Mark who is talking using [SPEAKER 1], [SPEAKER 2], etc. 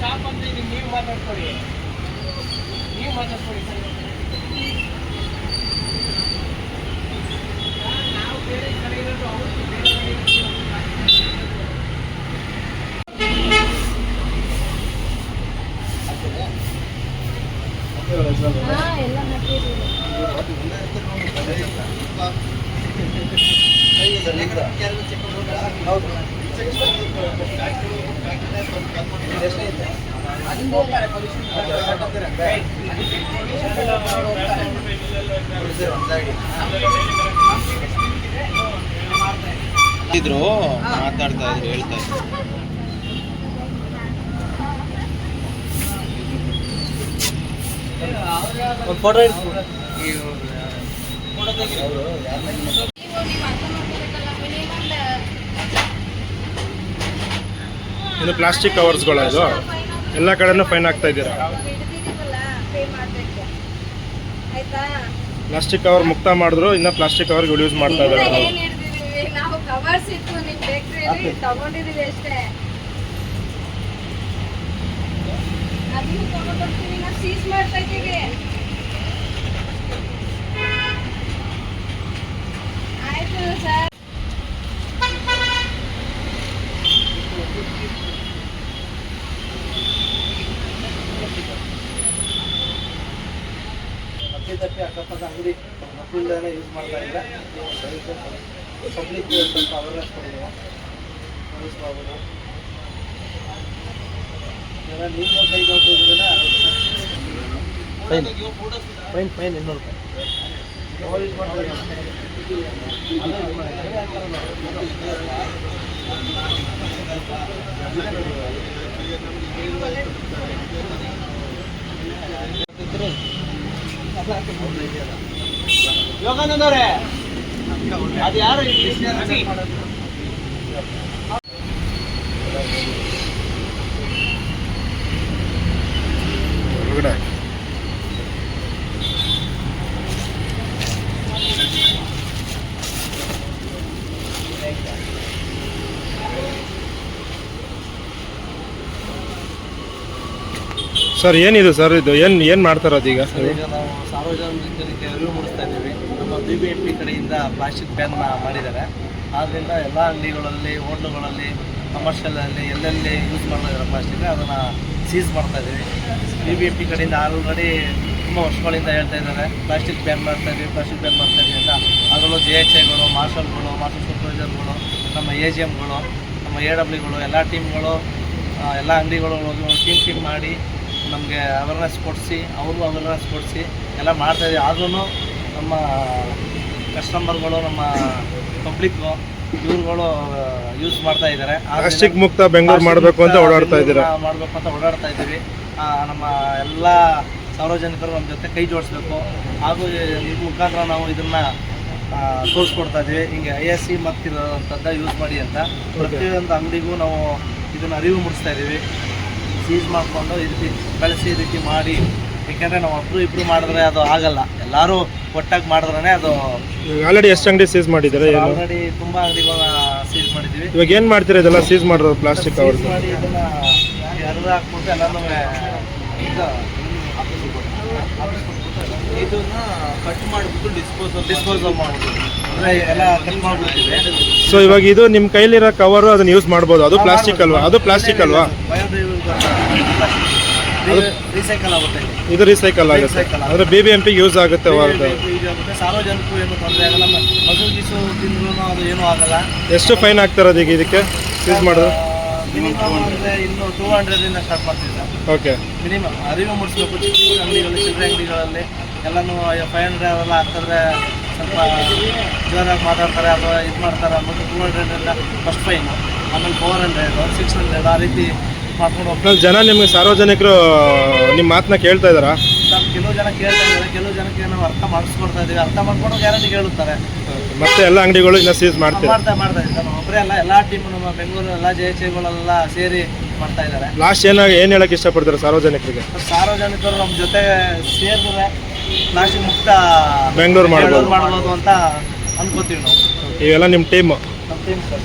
[SPEAKER 1] Shop ಅಂದ್ರೆ ನೀವು ಮಾತಾಡ್ಕೊಳ್ಳಿ ನೀವು ಮಾತಾಡ್ಕೊಳ್ಳಿ ನಾವು ಬೇರೆ ಕಡೆ ಇರೋದು ಅವ್ರು
[SPEAKER 2] ಎಲ್ಲ ಮೆಟೀರಿಯಲ್
[SPEAKER 3] ಇದ್ರು ಮಾತಾಡ್ತಾ ಇದ್ರು ಹೇಳ್ತಾ ಇದ್ರು.
[SPEAKER 1] ಫೋಟೋ
[SPEAKER 4] ಇದು ಪ್ಲಾಸ್ಟಿಕ್ ಕವರ್ಸ್ಗಳ ಇದು. ಎಲ್ಲ ಕಡೆನೂ ಫೈನ್ ಆಗ್ತಾ ಇದ್ದೀರಾ? ಪ್ಲಾಸ್ಟಿಕ್ ಕವರ್ ಮುಕ್ತ ಮಾಡಿದ್ರು ಇನ್ನ ಪ್ಲಾಸ್ಟಿಕ್ ಕವರ್ ಯೂಸ್ ಮಾಡ್ತಾ ಇದ್ದಾರೆ
[SPEAKER 2] ನಾವು ಕವರ್ಸ್ ಇತ್ತು ನಿಮ್ ಬೇಕ್ರಿಯಲ್ಲಿ ತಗೊಂಡಿದೀವಿ ಅಷ್ಟೇ. ಅದನ್ನು ನಾವು ಸೀಸ್ ಮಾಡ್ತಾ ಇದ್ದೀವಿ ಆಯ್ತು ಸರ್
[SPEAKER 1] ತಪ್ಪಿ ಅಕ್ಕಪಕ್ಕ ಅಂಗಡಿ ಮಕ್ಕಳಿಂದನೇ ಯೂಸ್ ಮಾಡ್ತಾ ಇಲ್ಲ ಪಬ್ಲಿಕ್ ಸ್ವಲ್ಪ ಅವೇರ್ನೆಸ್ ಕೊಡೋದು ಇದೆಲ್ಲ ನೀವು ಕೈ ಫೈನ್ ಫೈನ್ ಫೈನ್ ಇನ್ನೂರು ರೂಪಾಯಿ ಯೂಸ್ ಮಾಡ್ತಾರೆ. ಯೋಗಾನಂದವ್ರೆ ಅದು ಯಾರು
[SPEAKER 4] ಸರ್, ಏನಿದೆ ಸರ್ ಇದು? ಏನು ಏನು ಮಾಡ್ತಾರದು ಈಗ
[SPEAKER 1] ಈಗ ನಾವು ಸಾರ್ವಜನಿಕರಿಗೆ ಅರಿವು ಮೂಡಿಸ್ತಾ ನಮ್ಮ ಬಿ ಬಿ ಪಿ ಕಡೆಯಿಂದ ಪ್ಲಾಸ್ಟಿಕ್ ಬ್ಯಾನ್ ಮಾಡಿದ್ದಾರೆ. ಆದ್ದರಿಂದ ಎಲ್ಲ ಅಂಗಡಿಗಳಲ್ಲಿ ಹೋಟ್ಲುಗಳಲ್ಲಿ ಕಮರ್ಷಿಯಲಲ್ಲಿ ಎಲ್ಲೆಲ್ಲಿ ಯೂಸ್ ಮಾಡ್ತಾ ಇದ್ದಾರೆ ಪ್ಲಾಸ್ಟಿಕ್ ಅದನ್ನು ಸೀಸ್ ಮಾಡ್ತಾ ಇದ್ದೀವಿ. ಬಿ ಬಿ ಪಿ ಕಡೆಯಿಂದ ಆಲ್ರೆಡಿ ತುಂಬ ವರ್ಷಗಳಿಂದ ಹೇಳ್ತಾ ಇದ್ದಾರೆ. ಪ್ಲಾಸ್ಟಿಕ್ ಬ್ಯಾನ್ ಮಾಡ್ತಾ ಇದ್ದೀವಿ ಪ್ಲಾಸ್ಟಿಕ್ ಬ್ಯಾನ್ ಮಾಡ್ತಾ ಇದ್ದೀವಿ ಅಂತ. ಅದರಲ್ಲೂ ಜೆ ಎಚ್ ಐಗಳು ಮಾರ್ಷಲ್ಗಳು ಮಾರ್ಷಲ್ ಸೂಪರ್ವೈಸರ್ಗಳು ನಮ್ಮ ಎ ಜಿ ಎಮ್ಗಳು ನಮ್ಮ ಎ ಡಬ್ಲ್ಯೂಗಳು ಎಲ್ಲ ಟೀಮ್ಗಳು ಎಲ್ಲ ಅಂಗಡಿಗಳು ಟೀಮ್ ಟೀಮ್ ಮಾಡಿ ನಮಗೆ ಅವೇರ್ನೆಸ್ ಕೊಡಿಸಿ ಅವ್ರಿಗೂ ಅವೇರ್ನೆಸ್ ಕೊಡಿಸಿ ಎಲ್ಲ ಮಾಡ್ತಾಯಿದ್ದೀವಿ ಆದ್ರೂ ನಮ್ಮ ಕಸ್ಟಮರ್ಗಳು ನಮ್ಮ ಪಬ್ಲಿಕ್ಕು ಇವ್ರುಗಳು ಯೂಸ್ ಮಾಡ್ತಾ ಇದ್ದಾರೆ.
[SPEAKER 4] ಪ್ಲಾಸ್ಟಿಕ್ ಮುಕ್ತ ಬೆಂಗಳೂರು ಮಾಡಬೇಕು ಅಂತ ಓಡಾಡ್ತಾ ಇದ್ದೀರಾ?
[SPEAKER 1] ಮಾಡಬೇಕು ಅಂತ ಓಡಾಡ್ತಾ ಇದ್ದೀವಿ. ನಮ್ಮ ಎಲ್ಲ ಸಾರ್ವಜನಿಕರು ನಮ್ಮ ಜೊತೆ ಕೈ ಜೋಡಿಸ್ಬೇಕು. ಹಾಗೂ ಇದ್ರ ಮುಖಾಂತರ ನಾವು ಇದನ್ನು ತೋರಿಸ್ಕೊಡ್ತಾ ಇದ್ದೀವಿ. ಹಿಂಗೆ ಐ ಎಸ್ ಸಿ ಮತ್ತಿರೋಂಥದ್ದು ಯೂಸ್ ಮಾಡಿ ಅಂತ. ಪ್ರತಿಯೊಂದು ಅಂಗಡಿಗೂ ನಾವು ಇದನ್ನ ಅರಿವು ಮೂಡಿಸ್ತಾ ಇದ್ದೀವಿ. ಸೀಸ್ ಮಾಡಿಕೊಂಡು ಈ ರೀತಿ ಬೆಳೆಸಿ ಈ ರೀತಿ ಮಾಡಿ. ಯಾಕೆಂದರೆ ನಾವು ಒಬ್ಬರು ಇಬ್ಬರು ಮಾಡಿದ್ರೆ ಅದು ಆಗಲ್ಲ. ಎಲ್ಲರೂ ಒಟ್ಟಾಗಿ ಮಾಡಿದ್ರೆ ಅದು
[SPEAKER 4] ಆಲ್ರೆಡಿ ಎಷ್ಟು ಅಂಗಡಿ ಸೀಸ್ ಮಾಡಿದ್ದಾರೆ ಏನು?
[SPEAKER 1] ಆಲ್ರೆಡಿ ತುಂಬ ಇವಾಗ ಸೀಸ್ ಮಾಡಿದ್ದೀವಿ.
[SPEAKER 4] ಇವಾಗ ಏನು ಮಾಡ್ತೀರಾ ಇದೆಲ್ಲ ಸೀಸ್ ಮಾಡಿರೋ ಪ್ಲಾಸ್ಟಿಕ್
[SPEAKER 1] ಮಾಡಿ ಇದನ್ನ ಎರಡು ಹಾಕ್ಬಿಟ್ಟು ಎಲ್ಲನೂ ಇದು ಇದನ್ನ ಕಟ್ ಮಾಡಿಬಿಟ್ಟು ಡಿಸ್ಪೋಸಲ್ ಡಿಸ್ಪೋಸಲ್ ಅಂದರೆ ಎಲ್ಲ ಕಟ್ ಮಾಡಿಬಿಡ್ತೀವಿ
[SPEAKER 4] ಸೊ ಇವಾಗ ಇದು ನಿಮ್ಮ ಕೈಲಿರೋ ಕವರು ಅದನ್ನ ಯೂಸ್ ಮಾಡ್ಬೋದು. ಅದು ಪ್ಲಾಸ್ಟಿಕ್ ಅಲ್ವಾ? ಅದು ಪ್ಲಾಸ್ಟಿಕ್ ಅಲ್ವಾ?
[SPEAKER 1] ರೀಸೈಕಲ್ ಆಗುತ್ತೆ ಇದು.
[SPEAKER 4] ರೀಸೈಕಲ್ ಆಗುತ್ತೆ. ಅಂದ್ರೆ B B M P use ಆಗುತ್ತೆ
[SPEAKER 1] ಯೂಸ್ ಆಗುತ್ತೆ. ಸಾರ್ವಜನಿಕರು ಏನು ತೊಂದರೆ ಆಗಲ್ಲ ಮಸು ಗೀಸು ತಿಂದ್ರು ಅದು ಏನೂ ಆಗಲ್ಲ.
[SPEAKER 4] ಎಷ್ಟು ಫೈನ್ ಈಗ ಇದಕ್ಕೆ? ಯೂಸ್ ಮಾಡೋದು?
[SPEAKER 1] ಮಿನಿಮಮ್ ಅಂದರೆ ಇನ್ನು ಟೂ ಹಂಡ್ರೆಡಿಂದ ಸ್ಟಾರ್ಟ್ ಮಾಡ್ತೀವಿ
[SPEAKER 4] ಓಕೆ
[SPEAKER 1] ಮಿನಿಮಮ್ ಅರಿವು ಮೂಡಿಸ್ಬೇಕು. ಚಿಕ್ಕ ಚಿಕ್ಕ ಅಂಗಡಿಗಳು ಚಿಲ್ಲರೆ ಅಂಗಡಿಗಳಲ್ಲಿ ಎಲ್ಲನೂ ಫೈವ್ ಹಂಡ್ರೆಡ್ ಅವೆಲ್ಲ ಹಾಕಿದ್ರೆ ಸ್ವಲ್ಪ ಜೋರಾಗಿ ಮಾತಾಡ್ತಾರೆ ಅಥವಾ ಇದು ಮಾಡ್ತಾರೆ ಮತ್ತು ಟೂ ಹಂಡ್ರೆಡಿಂದ ಫಸ್ಟ್ ಫೈನು ಆಮೇಲೆ ಫೋರ್ ಹಂಡ್ರೆಡ್ ಸಿಕ್ಸ್ ಹಂಡ್ರೆಡ್ ಆ ರೀತಿ
[SPEAKER 4] ಒಟ್ನಲ್ಲಿ ಜನ ನಿಮಗೆ ಸಾರ್ವಜನಿಕರು ನಿಮ್ಮ ಮಾತನ್ನ ಕೇಳ್ತಾ ಇದ್ದಾರಾ?
[SPEAKER 1] ನಾವು ಕೆಲವು ಜನ ಕೇಳ್ತಾ ಇದ್ದಾರೆ. ಕೆಲವು ಜನಕ್ಕೆ ನಾವು ಅರ್ಥ ಮಾಡಿಸ್ಕೊಡ್ತಾ ಇದೀವಿ ಅರ್ಥ ಮಾಡ್ಕೊಂಡು ಗ್ಯಾರಂಟಿ ಕೇಳುತ್ತಾರೆ?
[SPEAKER 4] ಮತ್ತೆ ಎಲ್ಲ ಅಂಗಡಿಗಳು ಇನ್ನ ಸೀಸ್ ಮಾಡ್ತೀರಾ
[SPEAKER 1] ಮಾಡ್ತಾ ಮಾಡ್ತಾ ಇದ್ದಾರೆ. ನಾವು ಒಬ್ಬರೇ ಅಲ್ಲ ಎಲ್ಲ ಟೀಮ್ ನಮ್ಮ ಬೆಂಗಳೂರು ಎಲ್ಲ ಜೆ ಎಚ್ ಸೇರಿ ಮಾಡ್ತಾ ಇದ್ದಾರೆ.
[SPEAKER 4] ಲಾಸ್ಟ್ ಏನಾಗ ಏನು ಹೇಳಕ್ಕೆ ಇಷ್ಟಪಡ್ತಾರೆ ಸಾರ್ವಜನಿಕರಿಗೆ?
[SPEAKER 1] ಸಾರ್ವಜನಿಕರು ನಮ್ಮ ಜೊತೆ ಸೇರಿದ್ರೆ ಲಾಸ್ಟ್ ಮುಕ್ತ
[SPEAKER 4] ಬೆಂಗಳೂರು ಮಾಡ್ಬೋದು.
[SPEAKER 1] ಮಾಡ್ಬೋದು ಅಂತ ಅನ್ಕೋತೀವಿ ನಾವು.
[SPEAKER 4] ಇವೆಲ್ಲ ನಿಮ್ಮ ಟೀಮ್
[SPEAKER 1] ನಮ್ಮ ಟೀಮ್ ಸರ್.